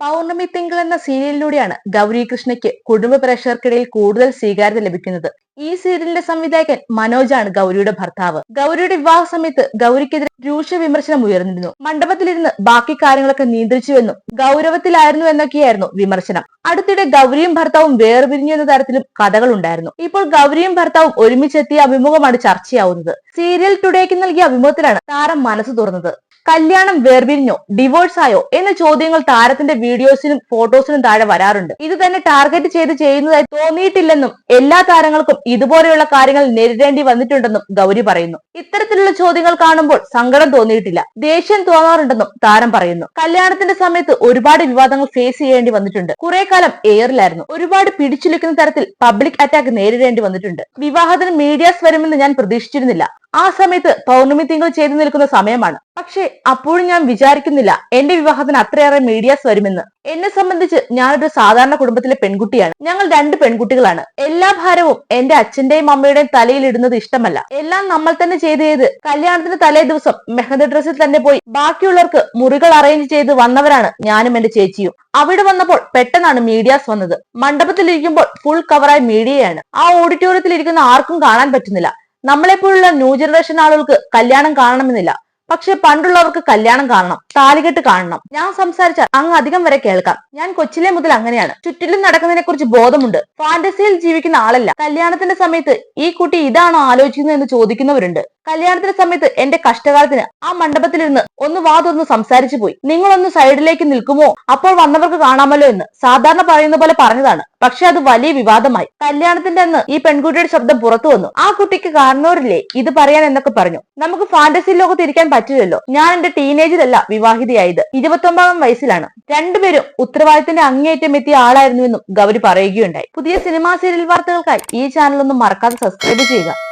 പൗർണമി തിങ്കൾ എന്ന സീരിയലിലൂടെയാണ് ഗൗരി കൃഷ്ണയ്ക്ക് കുടുംബ പ്രേക്ഷകർക്കിടയിൽ കൂടുതൽ സ്വീകാര്യത ലഭിക്കുന്നത്. ഈ സീരിയലിന്റെ സംവിധായകൻ മനോജാണ് ഗൗരിയുടെ ഭർത്താവ്. ഗൗരിയുടെ വിവാഹ സമയത്ത് ഗൗരിക്കെതിരെ രൂക്ഷ വിമർശനം ഉയർന്നിരുന്നു. മണ്ഡപത്തിലിരുന്ന് ബാക്കി കാര്യങ്ങളൊക്കെ നിയന്ത്രിച്ചുവെന്നും ഗൗരവത്തിലായിരുന്നു എന്നൊക്കെയായിരുന്നു വിമർശനം. അടുത്തിടെ ഗൗരിയും ഭർത്താവും വേർപിരിഞ്ഞു എന്ന തരത്തിലും കഥകളുണ്ടായിരുന്നു. ഇപ്പോൾ ഗൗരിയും ഭർത്താവും ഒരുമിച്ചെത്തിയ അഭിമുഖമാണ് ചർച്ചയാവുന്നത്. സീരിയൽ ടുഡേക്ക് നൽകിയ അഭിമുഖത്തിലാണ് താരം മനസ്സ് തുറന്നത്. കല്യാണം വേർപിരിഞ്ഞോ ഡിവോഴ്സ് ആയോ എന്ന ചോദ്യങ്ങൾ താരത്തിന്റെ വീഡിയോസിനും ഫോട്ടോസിനും താഴെ വരാറുണ്ട്. ഇത് തന്നെ ടാർഗറ്റ് ചെയ്ത് ചെയ്യുന്നതായി തോന്നിയിട്ടില്ലെന്നും എല്ലാ താരങ്ങൾക്കും ഇതുപോലെയുള്ള കാര്യങ്ങൾ നേരിടേണ്ടി വന്നിട്ടുണ്ടെന്നും ഗൗരി പറയുന്നു. ഇത്തരത്തിലുള്ള ചോദ്യങ്ങൾ കാണുമ്പോൾ സങ്കടം തോന്നിയിട്ടില്ല ദേഷ്യം തോന്നാറുണ്ടെന്നും താരം പറയുന്നു. കല്യാണത്തിന്റെ സമയത്ത് ഒരുപാട് വിവാദങ്ങൾ ഫേസ് ചെയ്യേണ്ടി വന്നിട്ടുണ്ട്. കുറെ കാലം എയറിലായിരുന്നു ഒരുപാട് പിടിച്ചുലിക്കുന്ന തരത്തിൽ പബ്ലിക് അറ്റാക്ക് നേരിടേണ്ടി വന്നിട്ടുണ്ട്. വിവാഹത്തിന് മീഡിയാസ് വരുമെന്ന് ഞാൻ പ്രതീക്ഷിച്ചിരുന്നില്ല. ആ സമയത്ത് പൗർണമി തിങ്കൾ ചെയ്തു നിൽക്കുന്ന സമയമാണ്. പക്ഷേ അപ്പോഴും ഞാൻ വിചാരിക്കുന്നില്ല എന്റെ വിവാഹത്തിന് അത്രയേറെ മീഡിയാസ് വരുമെന്ന്. എന്നെ സംബന്ധിച്ച് ഞാനൊരു സാധാരണ കുടുംബത്തിലെ പെൺകുട്ടിയാണ്. ഞങ്ങൾ രണ്ട് പെൺകുട്ടികളാണ്. എല്ലാ ഭാരവും എന്റെ അച്ഛന്റെയും അമ്മയുടെയും തലയിൽ ഇടുന്നത് ഇഷ്ടമല്ല. എല്ലാം നമ്മൾ തന്നെ ചെയ്ത് ചെയ്ത് കല്യാണത്തിന് തലേ ദിവസം മെഹദ ഡ്രസ്സിൽ തന്നെ പോയി ബാക്കിയുള്ളവർക്ക് മുറികൾ അറേഞ്ച് ചെയ്ത് വന്നവരാണ് ഞാനും എന്റെ ചേച്ചിയും. അവിടെ വന്നപ്പോൾ പെട്ടെന്നാണ് മീഡിയാസ് വന്നത്. മണ്ഡപത്തിലിരിക്കുമ്പോൾ ഫുൾ കവറായ മീഡിയയാണ് ആ ഓഡിറ്റോറിയത്തിൽ ഇരിക്കുന്ന ആർക്കും കാണാൻ പറ്റുന്നില്ല. നമ്മളെപ്പോലുള്ള ന്യൂ ജനറേഷൻ ആളുകൾക്ക് കല്യാണം കാണണമെന്നില്ല. പക്ഷെ പണ്ടുള്ളവർക്ക് കല്യാണം കാണണം താലികെട്ട് കാണണം. ഞാൻ സംസാരിച്ചാൽ അങ്ങ് അധികം വരെ കേൾക്കാം. ഞാൻ കൊച്ചിലെ മുതൽ അങ്ങനെയാണ്. ചുറ്റിലും നടക്കുന്നതിനെ കുറിച്ച് ബോധമുണ്ട് ഫാന്റസിയിൽ ജീവിക്കുന്ന ആളല്ല. കല്യാണത്തിന്റെ സമയത്ത് ഈ കുട്ടി ഇതാണോ ആലോചിക്കുന്നത് എന്ന് ചോദിക്കുന്നവരുണ്ട്. കല്യാണത്തിന്റെ സമയത്ത് എന്റെ കഷ്ടകാലത്തിന് ആ മണ്ഡപത്തിലിരുന്ന് ഒന്ന് വാതൊന്ന് സംസാരിച്ചു പോയി. നിങ്ങളൊന്ന് സൈഡിലേക്ക് നിൽക്കുമോ? അപ്പോൾ വന്നവർക്ക് കാണാമല്ലോ എന്ന് സാധാരണ പറയുന്ന പോലെ പറഞ്ഞതാണ്. പക്ഷെ അത് വലിയ വിവാദമായി. കല്യാണത്തിന്റെ അന്ന് ഈ പെൺകുട്ടിയുടെ ശബ്ദം പുറത്തു വന്നു. ആ കുട്ടിക്ക് കാണുന്നവരില്ലേ ഇത് പറയാൻ എന്നൊക്കെ പറഞ്ഞു. നമുക്ക് ഫാന്റസി ലോകത്ത് ഇരിക്കാൻ പറ്റില്ലല്ലോ. ഞാൻ എന്റെ ടീനേജിലല്ല വിവാഹിതയായത്. ഇരുപത്തൊമ്പതാം വയസ്സിലാണ്. രണ്ടുപേരും ഉത്തരവാദിത്തത്തിന്റെ അങ്ങേയറ്റം എത്തിയ ആളായിരുന്നുവെന്നും ഗൗരി പറയുകയുണ്ടായി. പുതിയ സിനിമാ സീരിയൽ വാർത്തകൾക്കായി ഈ ചാനൽ ഒന്ന് മറക്കാതെ സബ്സ്ക്രൈബ് ചെയ്യുക.